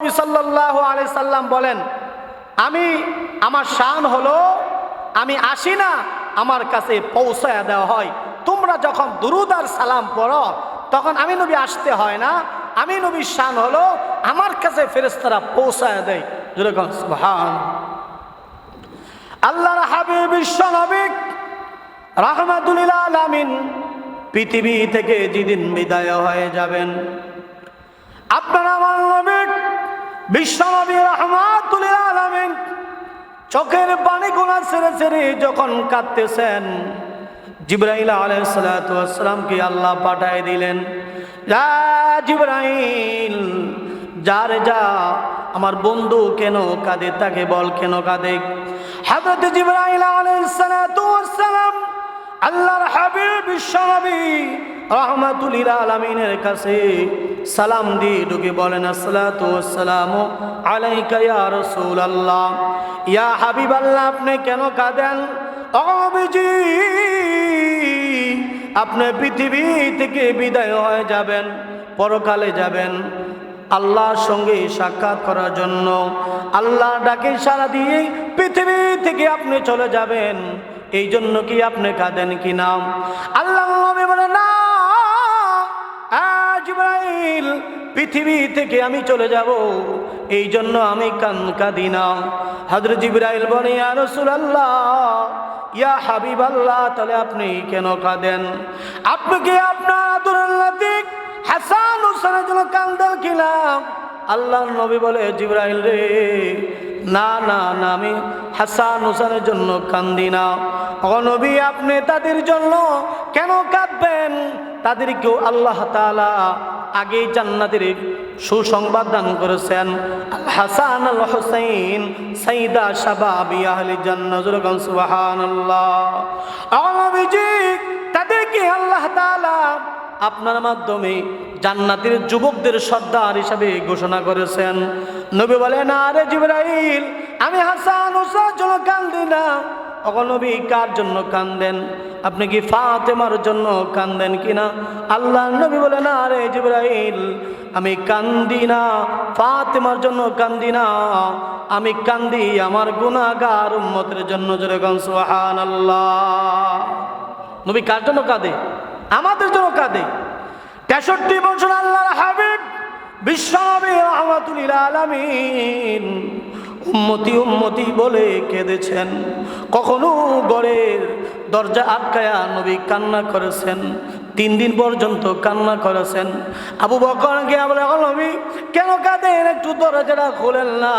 নবী সাল্লাল্লাহু আলাইহি সাল্লাম বলেন, আমি, আমার শান হলো, আমি আসি না, আমার কাছে পৌঁছায় দেওয়া হয়। তোমরা যখন দুরুদ আর সালাম পড়ো, তখন আমি নবী আসতে হয় না, আমি নবীর শান হলো, আমার কাছে ফেরেস্তারা পৌঁছায় দেয়। যেরকম সুবহান। আল্লাহর হাবিব বিশ্ব নবী রাহমাতুলিল আলামিন, পৃথিবী থেকে যেদিন বিদায় হয়ে যাবেন, আপনারা আমার নবী বিশ্বনবী রহমাতুলিল আলামিন চোখের পানি গোনা ছেড়ে ছেড়ে যখন কাঁদতেছেন, জিব্রাইল আলাইসালামকে আল্লাহ পাঠায় দিলেন যা জিব্রাইল, যার যা আমার বন্ধু কেন কাঁদে, তাকে বল কেন কাঁদে? হাজরত জিব্রাইল আলাইসালাম আল্লাহর হাবিব বিশ্বনবী রহমাতুলিল আলমিনের কাছে সালাম দিয়ে ঢুকে বলেন আসসালামু ইয়া হাবিব আল্লাহ আপনি কেন কাঁদেন? আপনি পৃথিবী থেকে বিদায় হয়ে যাবেন, পরকালে যাবেন আল্লাহর সঙ্গে সাক্ষাৎ করার জন্য। আল্লাহ ডাকে সারা দিয়ে পৃথিবী থেকে আপনি চলে যাবেন। এই জন্য কি আপনি কাঁদেন কি নাম আল্লাহ জিবরাইল পৃথিবী থেকে আমি চলে যাব। এই জন্য আমি কান কাঁদি না। হজর জিবরাইল বলে, ইয়া রাসূলুল্লাহ, ইয়া হাবিব আল্লাহ তাহলে আপনি কেন কাঁদেন? আপনি কি আপনার আদুরাল্লাহ হাসান হুসেনের জন্য কান্দেন কিলাম আল্লাহ নবী বলে, জিব্রাইল রে, না না না, আমি হাসান হুসানের জন্য কান্দি না। নবী, আপনি তাদের জন্য কেন কাঁদবেন? তাদেরকেও আল্লাহ তাআলা আগেই জান্নাতের সুসংবাদ দান করেছেন। হাসান আল হোসেন সাইদা শাবাবি আহলি জান্নাত সুবহানাল্লাহ। নবীজি, তাদেরকে আল্লাহ তাআলা আপনার মাধ্যমে জান্নাতের যুবকদের সর্দার হিসাবে ঘোষণা করেছেন। নবী বলেন, আরে জিব্রাইল, আমি হাসান হুসার জন্য কান্দি না অগনবী কার জন্য কান্দেন? আপনি কি ফাতেমার জন্য কান্দেন কিনা? আল্লাহ নবী বলেন আরে জিব্রাইল, আমি কান্দি না। ফাতেমার জন্য কান্দি না। আমি কান্দি আমার গুনাহগার উম্মতের জন্য যেরকম সুবহানাল্লাহ। নবী কার জন্য কাঁদে? আমাদের জন্য কাঁদে। তেষট্টি বছর আল্লাহর হাবিব বিশ্বনবী রহমাতুল আলামিন। উম্মতি উম্মতি বলে কেঁদেছেন। কখনো গড়ের দরজা আটকায়া নবী কান্না করেছেন। তিন দিন পর্যন্ত কান্না করেছেন। আবু বকর গিয়া বলে "ও নবী, কেন কাঁদেন? একটু দরজাটা খোলেন না।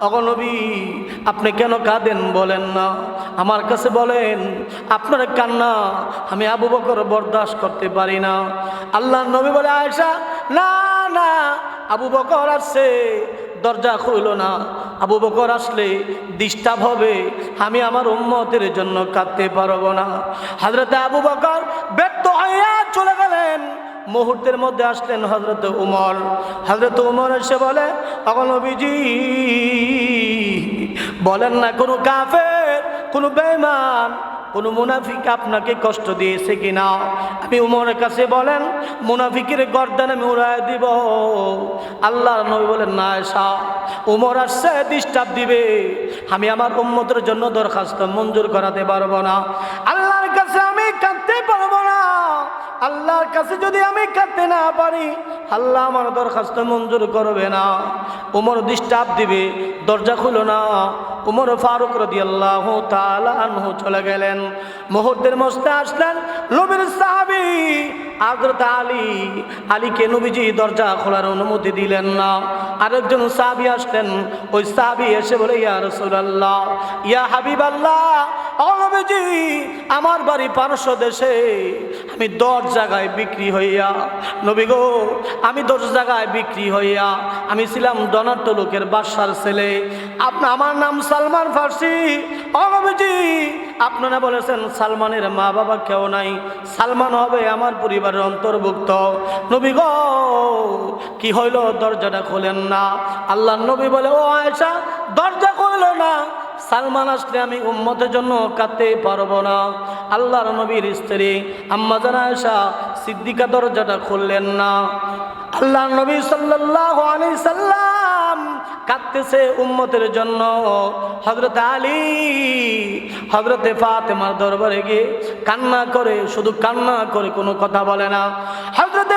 অগনবী আপনি কেন কাঁদেন বলেন না? আমার কাছে বলেন, আপনার কান্না আমি আবু বকর বরদাস্ত করতে পারি না। আল্লাহ নবী বলে আয়সা না না, আবু বকর আসছে। দরজা খুইল না। আবু বকর আসলে ডিস্টার্ব হবে। আমি আমার উম্মতের জন্য কাঁদতে পারব না। হাজরতে আবু বকর ব্যর্থ হইয়া চলে গেলেন। মুহূর্তের মধ্যে আসলেন হজরত উমর। হজরত উমর এসে বলে অগনবীজি বলেন না কোনো কাফের, কোনো বেমান কোনো মুনাফিক আপনাকে কষ্ট দিয়েছে কিনা? আমি উমরের কাছে বলেন, মুনাফিকের গর্দান আমি উড়ায় দিব। আল্লাহ নবী বলেন, না এসা, উমর আসছে ডিস্টার্ব দিবে। আমি আমার উম্মতের জন্য দরখাস্ত মঞ্জুর করাতে পারব না। আল্লাহর কাছে আমি কাঁদতে পারব না। আল্লাহর কাছে যদি আমি কাঁদতে না পারি, আল্লাহ আমার দরখাস্ত মঞ্জুর করবে না। উমর ডিস্টার্ব দিবে, দরজা খুলো না। উমর ফারুক রদি আল্লাহ চলে গেলেন। মুহূর্তের মস্তে আসলেন নবীর সাহাবি আগ্রত আলী। আলীকে নবীজি দরজা খোলার অনুমতি দিলেন না। আরেকজন সাহাবি আসলেন। ওই সাহাবি এসে বলে, ইয়া রসুল্লাহ ইয়া হাবিব আল্লাহ নবীজি, আমার বাড়ি পারস্য দেশে। আমি দশ জায়গায় বিক্রি হইয়া, নবী গো, আমি দশ জায়গায় বিক্রি হইয়া, আমি ছিলাম দনাট্য লোকের বাসার ছেলে। আপনার আমার নাম সালমান ফার্সি। অনবীজি আপনারা বলেছেন, সালমানের মা বাবা কেউ নাই। সালমান হবে আমার পরিবারের অন্তর্ভুক্ত। নবী গো, কি হইল? দরজাটা খোলেন না। আল্লাহ নবী বলে, ও আয়সা দরজা খুলল না। সালমান আসলে আমি উম্মতের জন্য কাঁদতে পারব না। আল্লাহর নবীর স্ত্রী আম্মা জানা আয়সা সিদ্দিকা দরজাটা খুললেন না। আল্লাহ নবী সাল্লাল্লাহু আলাইহি সাল্লাম কাঁদতেছে উম্মতের জন্য। হজরত আলী হজরতে ফাতেমার দরবারে গিয়ে কান্না করে, শুধু কান্না করে কোনো কথা বলে না। হজরতে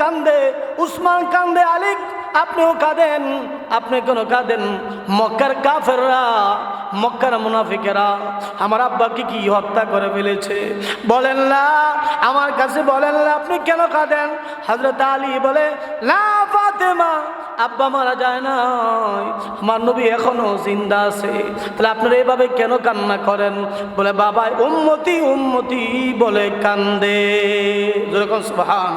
কান্দে, উসমান কান্দে, আলিক, আপনিও কাঁদেন, আপনি কেন কাঁদেন? মক্কার কাফেররা, মক্কার মুনাফিকেরা আমার আব্বাকে কি হত্যা করে ফেলেছে? বলেন না, আমার কাছে বলেন না, আপনি কেন কাঁদেন? হজরত আলী বলে, না, ফাতেমা, আব্বা মারা যায় না আমার নবী এখনও জিন্দা আছে, তাহলে আপনারা এইভাবে কেন কান্না করেন? বলে বাবা উম্মতি উম্মতি বলে কান্দে। যেরকম সুবহান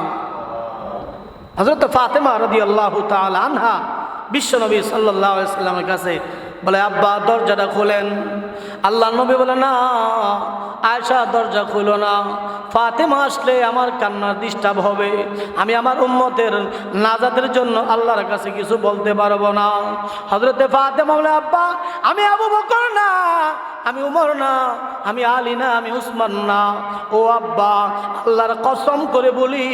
হজরত ফাতেমা রদি আল্লাহ আনহা বিশ্বনবী সাল্লাহ সাল্লামের কাছে বলে, আব্বা, দরজাটা খোলেন। আল্লাহ নবী বলে, না আয়সা দরজা খুলো না। ফাতেমা আসলে আমার কান্নার ডিস্টার্ব হবে। আমি আমার উম্মতের নাজাদের জন্য আল্লাহর কাছে কিছু বলতে পারব না। হজরতে ফাতেমা বলে, আব্বা, আমি আবু বকর না, আমি উমর না, আমি আলী না, আমি উসমান না। ও আব্বা, আল্লাহর কসম করে বলি,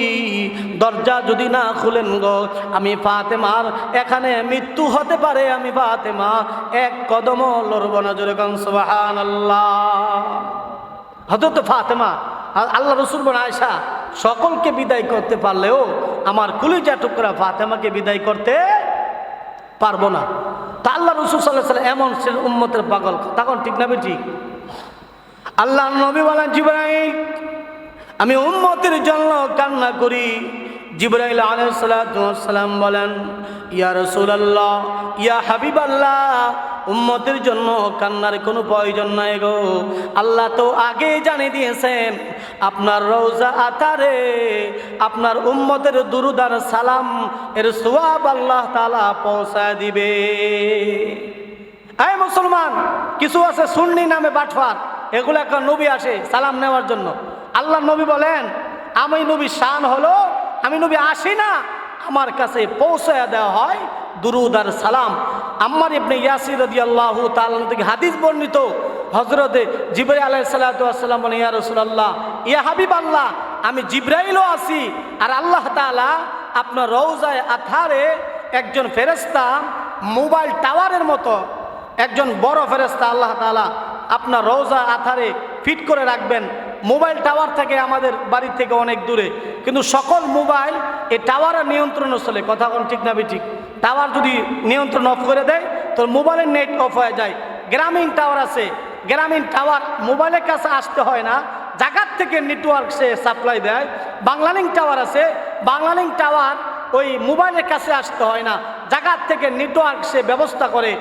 দরজা যদি না খুলেন গো, আমি ফাতেমার এখানে মৃত্যু হতে পারে, আমি ফাতেমা এক কদম লড়ব না জোরে সুবাহান আল্লাহ হজরত ফাতেমা, আল্লাহ রসুল বোন আয়সা সকলকে বিদায় করতে পারলেও আমার কুলিজা টুকরা ফাতেমাকে বিদায় করতে পারব না। তা আল্লাহ রসুল সাল্লাহ সাল্লাম এমন সে উম্মতের পাগল। তখন ঠিক না ঠিক আল্লাহ নবী বলেন, জিব্রাইল, আমি উম্মতের জন্য কান্না করি। জিব্রাইল আলাইসালাম বলেন, ইয়া রসুলাল্লাহ, ইয়া হাবিব আল্লাহ উম্মতের জন্য কান্নার কোনো প্রয়োজন নাই গো। আল্লাহ তো আগে জানিয়ে দিয়েছেন, আপনার রোজা আতারে আপনার উম্মতের দুরুদার সালাম, এর সোয়াব আল্লাহ তালা পৌঁছায় দিবে। এই মুসলমান, কিছু আছে সুন্নি নামে বাটফার, এগুলো একটা নবী আসে সালাম নেওয়ার জন্য। আল্লাহ নবী বলেন, আমি নবী শান হলো আমি নবী আসি না, আমার কাছে পৌঁছায় দেওয়া হয়। দুরুদ আর সালাম। আম্মার ইবনে ইয়াসির রদি আল্লাহ থেকে হাদিস বর্ণিত। হজরতে জিবরাই আলাহ সাল্লাম বলে ইয়া রসুল্লাহ ইয়া হাবিব আল্লাহ আমি জিব্রাইলও আছি। আর আল্লাহ তাআলা আপনার রৌজায় আথারে একজন ফেরেস্তা মোবাইল টাওয়ারের মতো একজন বড় ফেরেস্তা আল্লাহ তাআলা আপনার রোজা আথারে ফিট করে রাখবেন। মোবাইল টাওয়ার থেকে আমাদের বাড়ি থেকে অনেক দূরে। কিন্তু সকল মোবাইল এই টাওয়ারের নিয়ন্ত্রণে চলে, কথা কোন ঠিক না ঠিক? টাওয়ার যদি নিয়ন্ত্রণ অফ করে দেয় তো মোবাইলের নেট অফ হয়ে যায়। গ্রামীণ টাওয়ার আছে। গ্রামীণ টাওয়ার মোবাইলের কাছে আসতে হয় না। জায়গার থেকে নেটওয়ার্ক সে সাপ্লাই দেয়। বাংলালিং টাওয়ার আছে। বাংলালিং টাওয়ার ওই মোবাইলের কাছে আসতে হয় না। জায়গার থেকে নেটওয়ার্ক সে ব্যবস্থা করে।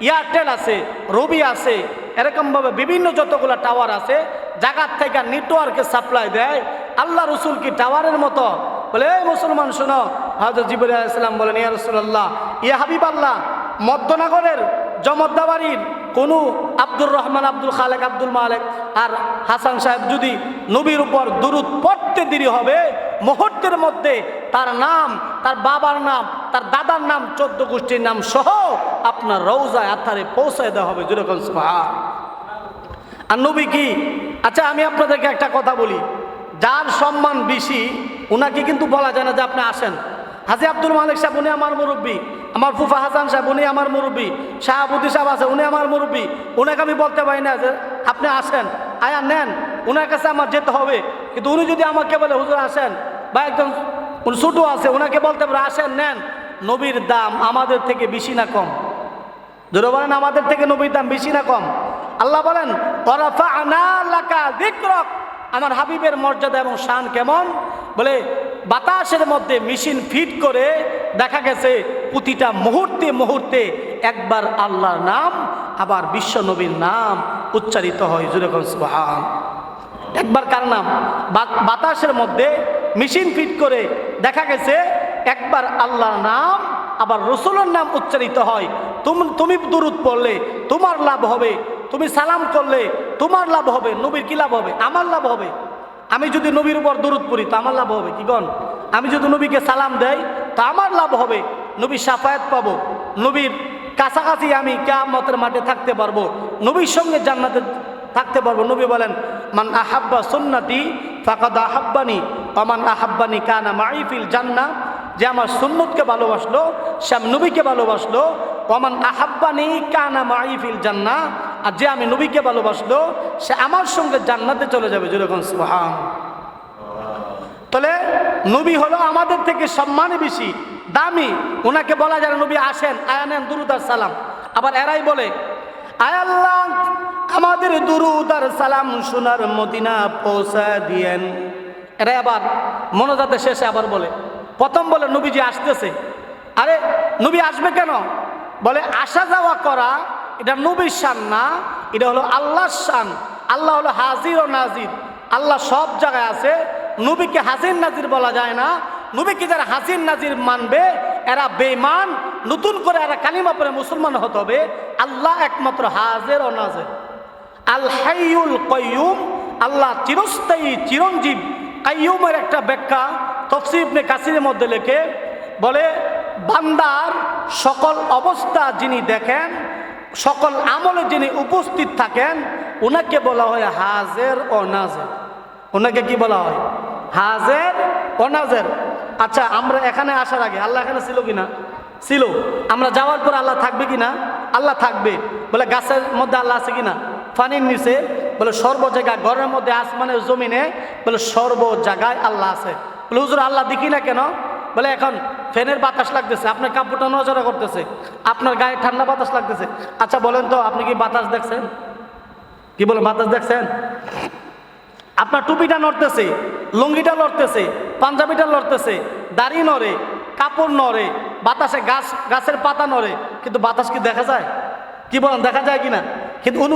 এয়ারটেল আছে রবি আছে এরকমভাবে বিভিন্ন যতগুলো টাওয়ার আছে জায়গার থেকে নেটওয়ার্কে সাপ্লাই দেয়। আল্লাহ রসুল কি টাওয়ারের মতো? বলে, এই মুসলমান, শোনো। হয়তো জিবুল বলেন, ইয়া রসুল্লাহ ইয়া হাবিব আল্লাহ মধ্যনগরের জমদ্দাবাড়ির কোনো আব্দুর রহমান, আব্দুল খালেক, আব্দুল মালেক আর হাসান সাহেব যদি নবীর উপর দুরুদ পড়তে দেরি হবে, মুহূর্তের মধ্যে তার নাম, তার বাবার নাম, তার দাদার নাম, চোদ্দ গোষ্ঠীর নাম সহ আপনার রৌজায় আথারে পৌঁছায় দেওয়া হবে। যেরকম আর নবী কি? আচ্ছা আমি আপনাদেরকে একটা কথা বলি। যার সম্মান বেশি ওনাকে কিন্তু বলা যায় না যে আপনি আসেন। হাজি আব্দুল মালিক সাহেব, উনি আমার মুরব্বী। আমার ফুফা হাসান সাহেব, উনি আমার মুরব্বী। শাহাবুদ্দি সাহেব আছে, উনি আমার মুরব্বী। ওনাকে আমি বলতে পারি না যে আপনি আসেন। আয়া নেন। ওনার কাছে আমার যেতে হবে। কিন্তু উনি যদি আমাকে বলে, হুজুর, আসেন। বা একজন ছোটো আছে ওনাকে বলতে পারে, আসেন, নেন। নবীর দাম আমাদের থেকে বেশি না কম? ধরে বলেন, আমাদের থেকে নবীর দাম বেশি না কম? আল্লাহ বলেন আমার হাবিবের মর্যাদা এবং শান কেমন? বলে, বাতাসের মধ্যে মেশিন ফিট করে দেখা গেছে, প্রতিটা মুহূর্তে মুহূর্তে একবার আল্লাহর নাম, আবার বিশ্ব নবীর নাম উচ্চারিত হয়। যেরকম সুবহান। একবার কার নাম? বাতাসের মধ্যে মেশিন ফিট করে দেখা গেছে, একবার আল্লাহর নাম, আবার রসুলের নাম উচ্চারিত হয়। তুমি তুমি দুরুদ পড়লে তোমার লাভ হবে তুমি সালাম করলে তোমার লাভ হবে, নবীর কি লাভ হবে? আমার লাভ হবে। আমি যদি নবীর উপর দূরত পড়ি, তো আমার লাভ হবে, কি গণ? আমি যদি নবীকে সালাম দেই, তো আমার লাভ হবে। নবীর সাফায়াত পাবো, নবীর কাছাকাছি আমি কেয়ামতের মাঠে থাকতে পারব, নবীর সঙ্গে জান্নাতে থাকতে পারব। নবী বলেন, মান আহাব্বা সুন্নাতি ফাকাদ আহাব্বানি অমান আহাব্বানি কানা মাইফিল জান্না যে আমার সুন্নতকে ভালোবাসলো আমি নবীকে ভালোবাসলো ওমান আহাব্বানি কানা মাইফিল জান্না আর যে আমি নবীকে ভালোবাসলো, সে আমার সঙ্গে জান্নাতে চলে যাবে যেরকম সুহান তাহলে নবী হলো আমাদের থেকে সম্মানে বেশি, দামি। ওনাকে বলা যায় নবী আসেন আয়ানেন দুরুদার সালাম। আবার এরাই বলে, আয় আল্লাহ, আমাদের দুরুদার সালাম সোনার মদিনা পৌঁছা দিয়েন। এরাই আবার মনোজাতে শেষে আবার বলে, প্রথম বলে, নবীজি আসতেছে। আরে, নবী আসবে কেন? বলে, আসা যাওয়া করা এটা নবীর শান না, এটা হলো আল্লাহর শান। আল্লাহ হলো হাজির ও নাজির। আল্লাহ সব জায়গায় আছে। নবীকে হাজির নাজির বলা যায় না। নবীকে যারা হাজির নাজির মানবে, এরা বেমান নতুন করে এরা কালিমা পরে মুসলমান হতে হবে। আল্লাহ একমাত্র হাজির ও নাজির। আল হাইউল কয়ুম আল্লাহ চিরস্থায়ী, চিরঞ্জীব। কাইয়ুমের একটা ব্যাখ্যা তফসিবনে কাসিরের মধ্যে লেখে। বলে, বান্দার সকল অবস্থা যিনি দেখেন সকল আমলে যিনি উপস্থিত থাকেন ওনাকে বলা হয় হাজের ও নাজের। ওনাকে কি বলা হয়? হাজের ও নাজের। আচ্ছা আমরা এখানে আসার আগে, আল্লাহ এখানে ছিল কিনা? ছিল। আমরা যাওয়ার পর আল্লাহ থাকবে কিনা? আল্লাহ থাকবে। বলে গাছের মধ্যে আল্লাহ আছে কিনা? ফানির নিচে। বলে সর্ব জায়গায় ঘরের মধ্যে আসমানের জমিনে। বলে সর্ব জায়গায় আল্লাহ আছে। বলে, হুজুর, আল্লাহ দেখি না কেন? বলে, এখন ফ্যানের বাতাস লাগতেছে, আপনার কাপড়টা নজরা করতেছে, আপনার গায়ে ঠান্ডা বাতাস লাগতেছে। আচ্ছা বলেন তো, আপনি কি বাতাস দেখছেন? কি বলেন বাতাস দেখছেন? আপনার টুপিটা নড়তেছে, লুঙ্গিটা লড়তেছে পাঞ্জাবিটা লড়তেছে দাড়ি নড়ে, কাপড় নড়ে, বাতাসে গাছ, গাছের পাতা নড়ে, কিন্তু বাতাস কি দেখা যায়? কি বলেন, দেখা যায় কিনা? কিন্তু অনু